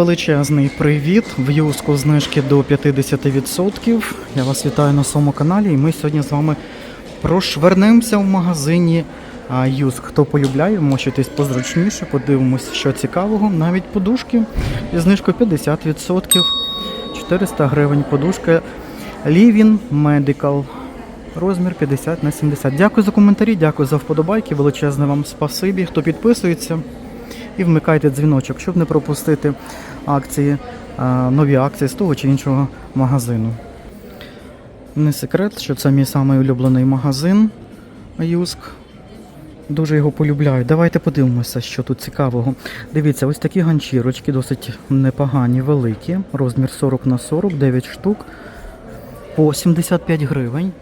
Величезний привіт! В юску знижки до 50%. Я вас вітаю на своєму каналі. І ми сьогодні з вами прошвернемося в магазині Юск. Хто полюбляє, мочитись позручніше, подивимось, що цікавого. Навіть подушки зі знижкою 50%. 400 гривень подушка Living Medical. Розмір 50 на 70. Дякую за коментарі, дякую за вподобайки. Величезне вам спасибі. Хто підписується і вмикайте дзвіночок, щоб не пропустити акції, нові акції з того чи іншого магазину. Не секрет, що це мій самий улюблений магазин Юск. Дуже його полюбляю. Давайте подивимося, що тут цікавого. Дивіться, ось такі ганчірочки, досить непогані, великі. Розмір 40 на 40, 9 штук. По 75 гривень.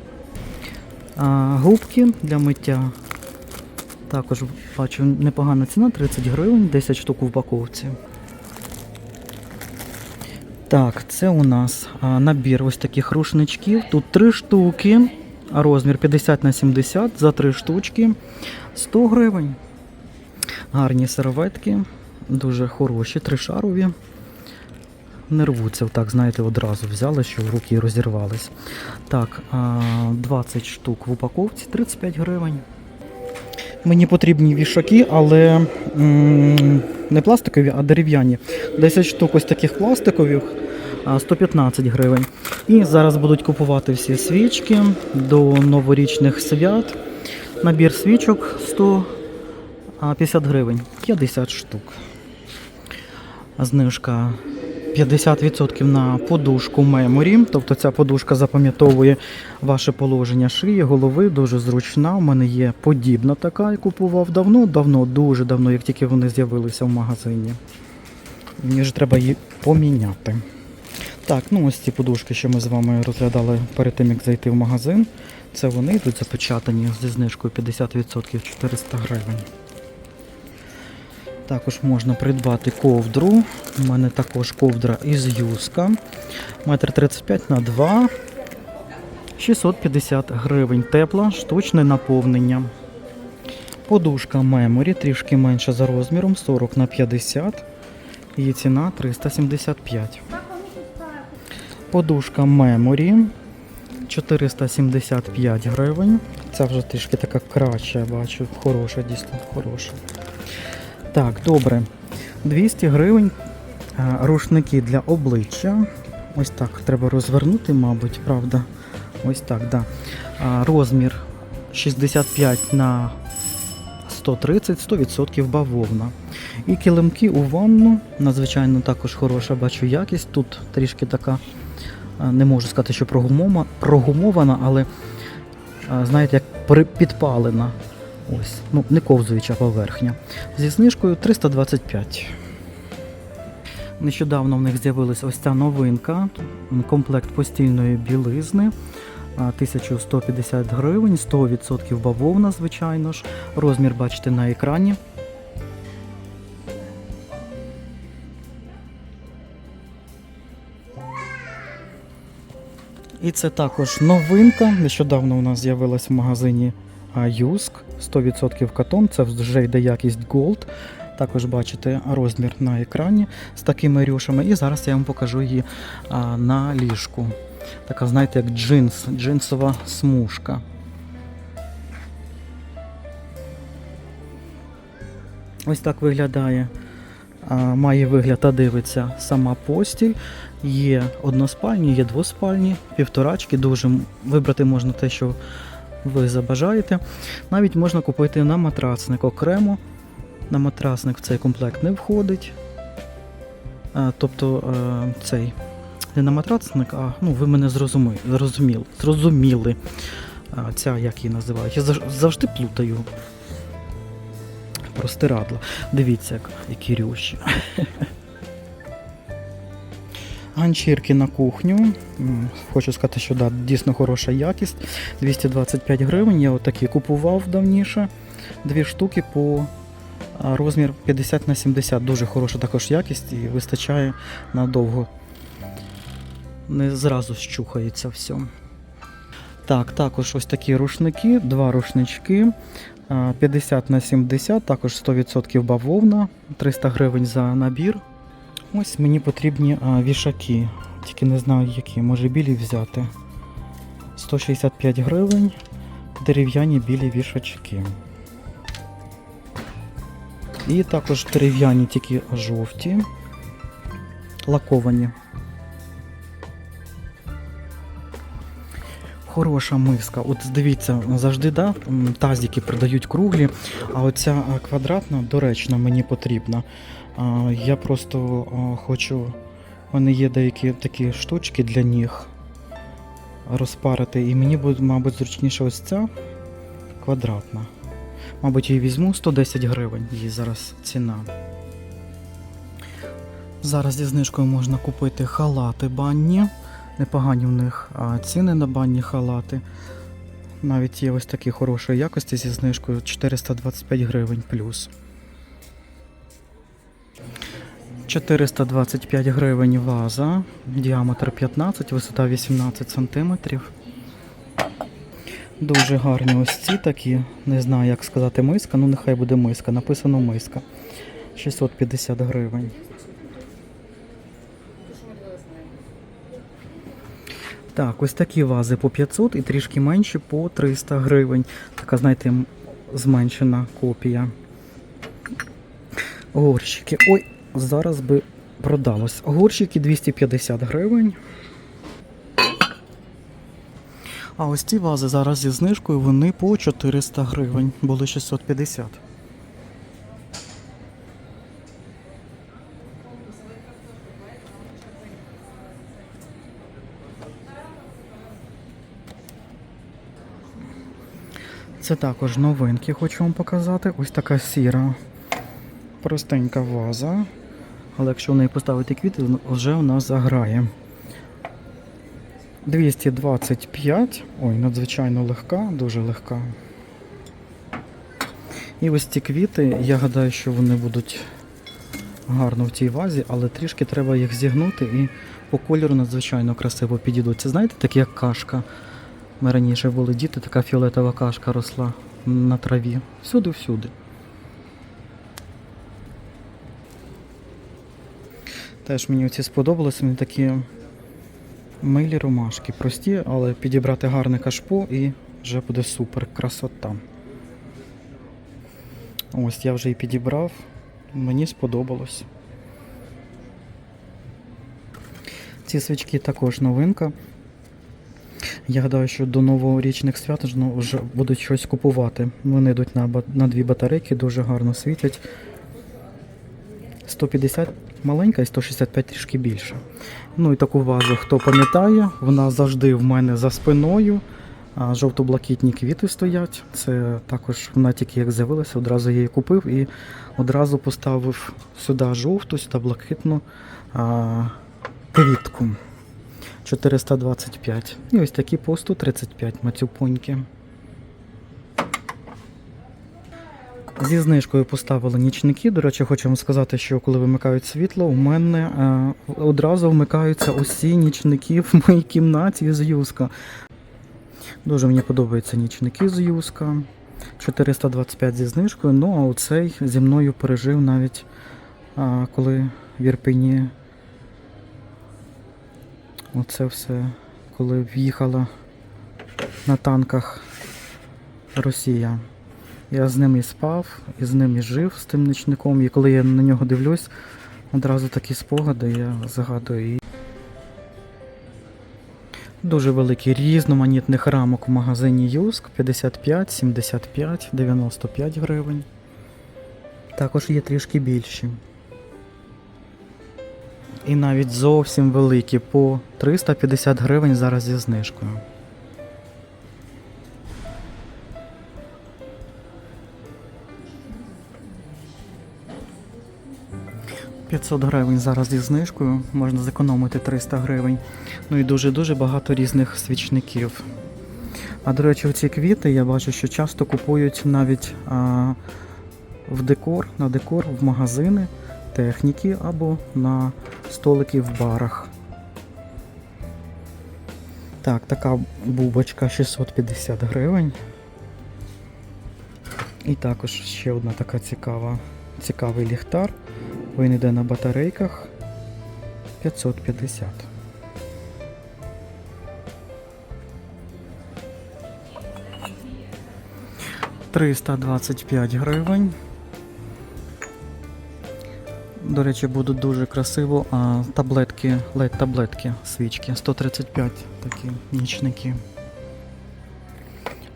А, губки для миття. Також бачу непогана ціна, 30 гривень, 10 штук в упаковці. Так, це у нас набір ось таких рушничків. Тут 3 штуки, розмір 50 на 70 за 3 штучки 100 гривень. Гарні серветки, дуже хороші, тришарові. Не рвуться, так, знаєте, одразу взяли, що в руки розірвались. Так, а, 20 штук в упаковці, 35 гривень. Мені потрібні вішаки, але не пластикові, а дерев'яні. 10 штук ось таких пластикових, 115 гривень. І зараз будуть купувати всі свічки до новорічних свят. Набір свічок 150 гривень, 50 штук. Знижка 50% на подушку меморі. Тобто ця подушка запам'ятовує ваше положення шиї, голови, дуже зручна. У мене є подібна така, я купував давно, давно, дуже давно, як тільки вони з'явилися в магазині. Мені ж треба її поміняти. Так, ну ось ці подушки, що ми з вами розглядали перед тим, як зайти в магазин. Це вони йдуть запечатані зі знижкою 50% 400 гривень. Також можна придбати ковдру. У мене також ковдра із юска. Метр 35 на 2. 650 гривень. Тепла, штучне наповнення. Подушка меморі, трішки менша за розміром, 40 на 50. Її ціна 375. Подушка меморі 475 гривень. Ця вже трішки така краща, бачу. Хороша, дійсно хороша. Так, добре. 200 гривень. Рушники для обличчя. Ось так треба розвернути, мабуть, правда. Ось так, да. Розмір 65 на 130, 100% бавовна. І килимки у ванну. Надзвичайно також хороша, бачу якість. Тут трішки така, не можу сказати, що прогумована, але знаєте, як підпалена. Ось, ну, не ковзуюча поверхня. Зі знижкою 325. Нещодавно в них з'явилася ось ця новинка. Комплект постільної білизни. 1150 гривень, 100% бавовна, звичайно ж. Розмір бачите на екрані. І це також новинка. Нещодавно у нас з'явилась в магазині Юск. 100% катон. Це вже йде якість Gold. Також бачите розмір на екрані з такими рюшами. І зараз я вам покажу її а, на ліжку. Така, знаєте, як джинс, джинсова смужка. Ось так виглядає. а, Має вигляд та дивиться сама постіль. Є односпальні, є двоспальні, півторачки. Дуже вибрати можна те, що ви забажаєте. Навіть можна купити на матрацник окремо. На матрасник в цей комплект не входить. А, тобто е, цей не на матрацник, а ну, ви мене зрозуміли. Зрозуміли. зрозуміли. А, ця, як її називають. Я завжди плутаю. Простирадла. Дивіться, які рюші. Ганчірки на кухню. Хочу сказати, що да, дійсно хороша якість. 225 гривень. Я отакі купував давніше. Дві штуки по розмір 50 на 70. Дуже хороша також якість і вистачає надовго. Не зразу щухається все. Так, також ось такі рушники, два рушнички. 50 на 70, також 100% бавовна, 300 гривень за набір. Ось мені потрібні а, вішаки. Тільки не знаю які. Може білі взяти. 165 гривень. Дерев'яні білі вішачки. І також дерев'яні тільки жовті. Лаковані. Хороша миска. От дивіться, завжди да, тазики продають круглі, а оця квадратна доречна мені потрібна. Я просто хочу. Мене є деякі такі штучки для ніг розпарити. І мені буде, мабуть, зручніше ось ця квадратна. Мабуть, її візьму 110 гривень, її зараз ціна. Зараз зі знижкою можна купити халати банні. Непогані в них ціни на банні халати. Навіть є ось такі хорошої якості зі знижкою 425 гривень плюс. 425 гривень ваза, діаметр 15, висота 18 см. Дуже гарні ось ці такі. Не знаю, як сказати миска, ну нехай буде миска. Написано миска. 650 гривень. Так, ось такі вази по 500 і трішки менші по 300 гривень. Така, знаєте, зменшена копія. Горщики. Ой, зараз би продалось. Горщики 250 гривень. А ось ці вази зараз зі знижкою вони по 400 гривень. Були 650. Це також новинки, хочу вам показати. Ось така сіра, простенька ваза. Але якщо в неї поставити квіти, вже нас заграє. 225. Ой, надзвичайно легка, дуже легка. І ось ці квіти, я гадаю, що вони будуть гарно в цій вазі, але трішки треба їх зігнути і по кольору надзвичайно красиво підійдуть. Це знаєте, такі як кашка. Ми раніше були діти, така фіолетова кашка росла на траві. Всюди-всюди. Теж мені оці сподобалися, вони такі милі ромашки. Прості, але підібрати гарне кашпо і вже буде супер красота. Ось я вже і підібрав. Мені сподобалось. Ці свічки також новинка. Я гадаю, що до новорічних свят ну, вже будуть щось купувати. Вони йдуть на, на дві батарейки, дуже гарно світять. 150 маленька і 165 трішки більше. Ну і таку вазу, хто пам'ятає, вона завжди в мене за спиною. Жовто-блакитні квіти стоять. Це також вона тільки як з'явилася, одразу я її купив і одразу поставив сюди жовту, сюди блакитну квітку. 425. І ось такі по 135 мацюпоньки. Зі знижкою поставили нічники. До речі, хочу вам сказати, що коли вимикають світло, у мене е, одразу вмикаються усі нічники в моїй кімнаті з юска. Дуже мені подобаються нічники з юска. 425 зі знижкою. Ну а оцей зі мною пережив навіть а, коли в Ірпені Оце все, коли в'їхала на танках Росія. Я з ним і спав, і з ним і жив з тим нічником. І коли я на нього дивлюсь, одразу такі спогади я згадую. І Дуже великий різноманітних рамок в магазині Юск 55, 75, 95 гривень. Також є трішки більші. І навіть зовсім великі по 350 гривень зараз зі знижкою. «500 гривень зараз зі знижкою, можна зекономити 300 гривень. Ну і дуже-дуже багато різних свічників. А до речі, ці квіти я бачу, що часто купують навіть а, в декор, на декор в магазини техніки або на столики в барах. Так, така бубочка 650 гривень. І також ще одна така цікава, цікавий ліхтар. Він йде на батарейках 550. Триста двадцять п'ять гривень. До речі, будуть дуже красиво. А таблетки, ледь таблетки, свічки. 135 такі нічники.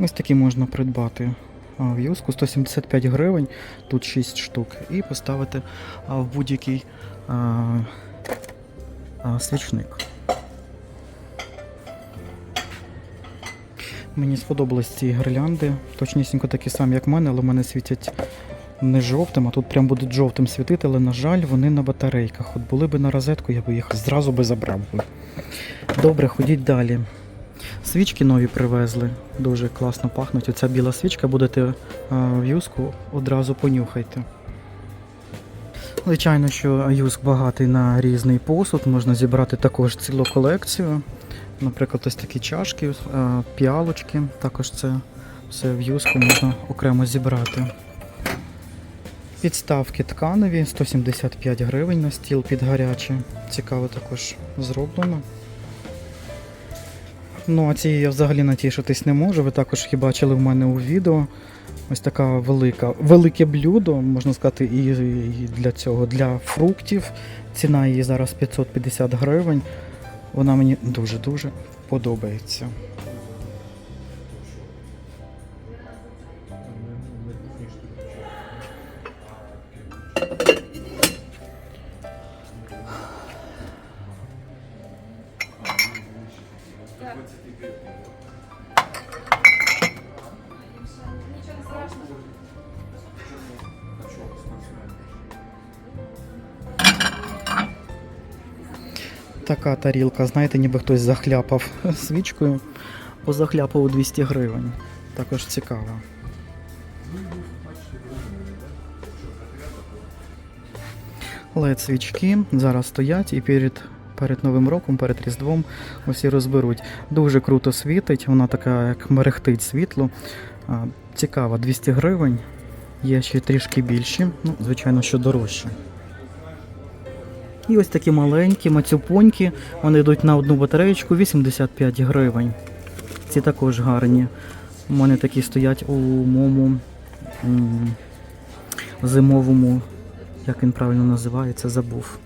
Ось такі можна придбати в юску 175 гривень, тут 6 штук, і поставити в будь-який свічник. Мені сподобались ці гірлянди, точнісінько такі самі, як в мене, але в мене світять не жовтим, а тут прям будуть жовтим світити, але, на жаль, вони на батарейках. От були б на розетку, я би їх зразу би забрав. би. Добре, ходіть далі. Свічки нові привезли, дуже класно пахнуть. Оця біла свічка, будете е, в юску, одразу понюхайте. Звичайно, що юск багатий на різний посуд, можна зібрати також цілу колекцію. Наприклад, ось такі чашки, е, піалочки, також це все в юску можна окремо зібрати. Підставки тканові 175 гривень на стіл під гаряче. Цікаво також зроблено. Ну, а цією я взагалі натішитись не можу. Ви також її бачили в мене у відео. Ось така велика, велике блюдо, можна сказати, і, для цього, для фруктів. Ціна її зараз 550 гривень. Вона мені дуже-дуже подобається. Така тарілка, знаєте, ніби хтось захляпав свічкою, позахляпав у 200 гривень. Також цікаво. led свічки зараз стоять і перед, перед Новим роком, перед Різдвом усі розберуть. Дуже круто світить, вона така, як мерехтить світло. А, Цікаво, 200 гривень. Є ще трішки більші, ну, звичайно, що дорожче. І ось такі маленькі мацюпоньки, вони йдуть на одну батареєчку 85 гривень. Ці також гарні. У мене такі стоять у моєму зимовому, як він правильно називається, забув.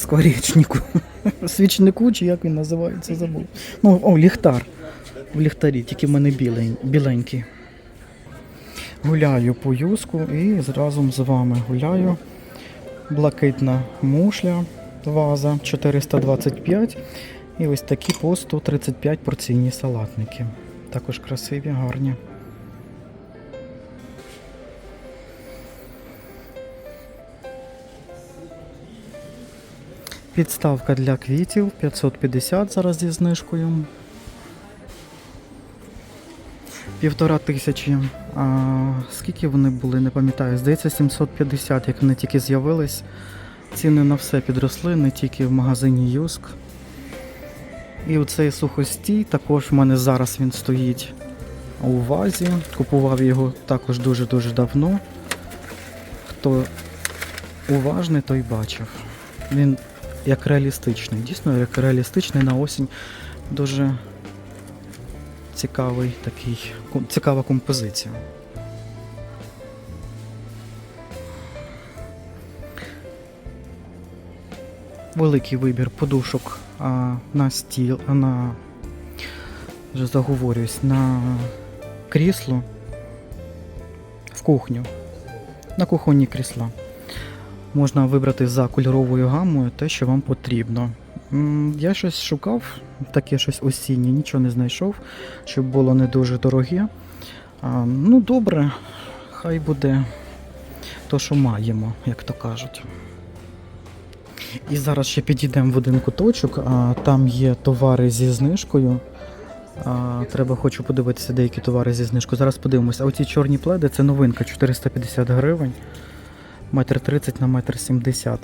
Скворечнику. Свічнику, чи як він називається, забув. Ну, о, ліхтар. В ліхтарі, тільки в мене білень, біленький. Гуляю по юску і разом з вами гуляю. Блакитна мушля, ваза 425. І ось такі по 135 порційні салатники. Також красиві, гарні. Підставка для квітів 550 зараз зі знижкою. Півтора тисячі. А, скільки вони були, не пам'ятаю. Здається, 750, як вони тільки з'явились. Ціни на все підросли, не тільки в магазині Юск. І оцей сухостій, також в мене зараз він стоїть у вазі. Купував його також дуже-дуже давно. Хто уважний, той бачив. Він як реалістичний, дійсно як реалістичний на осінь. Дуже цікавий такий, цікава композиція. Великий вибір подушок а, на стіл, а, на вже заговорююсь, на крісло в кухню. На кухонні крісла. Можна вибрати за кольоровою гамою те, що вам потрібно. Я щось шукав, таке щось осіннє, нічого не знайшов, щоб було не дуже дороге. Ну, добре, хай буде то, що маємо, як то кажуть. І зараз ще підійдемо в один куточок, а там є товари зі знижкою. А, треба хочу подивитися деякі товари зі знижкою. Зараз подивимося. А оці чорні пледи це новинка 450 гривень. Метр 30 на метр 70.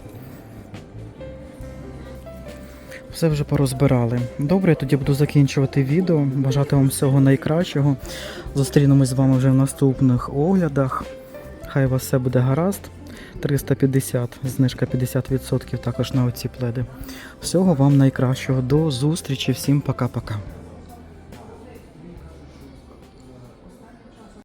Все вже порозбирали. Добре, я тоді буду закінчувати відео. Бажати вам всього найкращого. Зустрінемось з вами вже в наступних оглядах. Хай у вас все буде гаразд. 350, знижка 50% також на оці пледи. Всього вам найкращого. До зустрічі, всім пока-пока.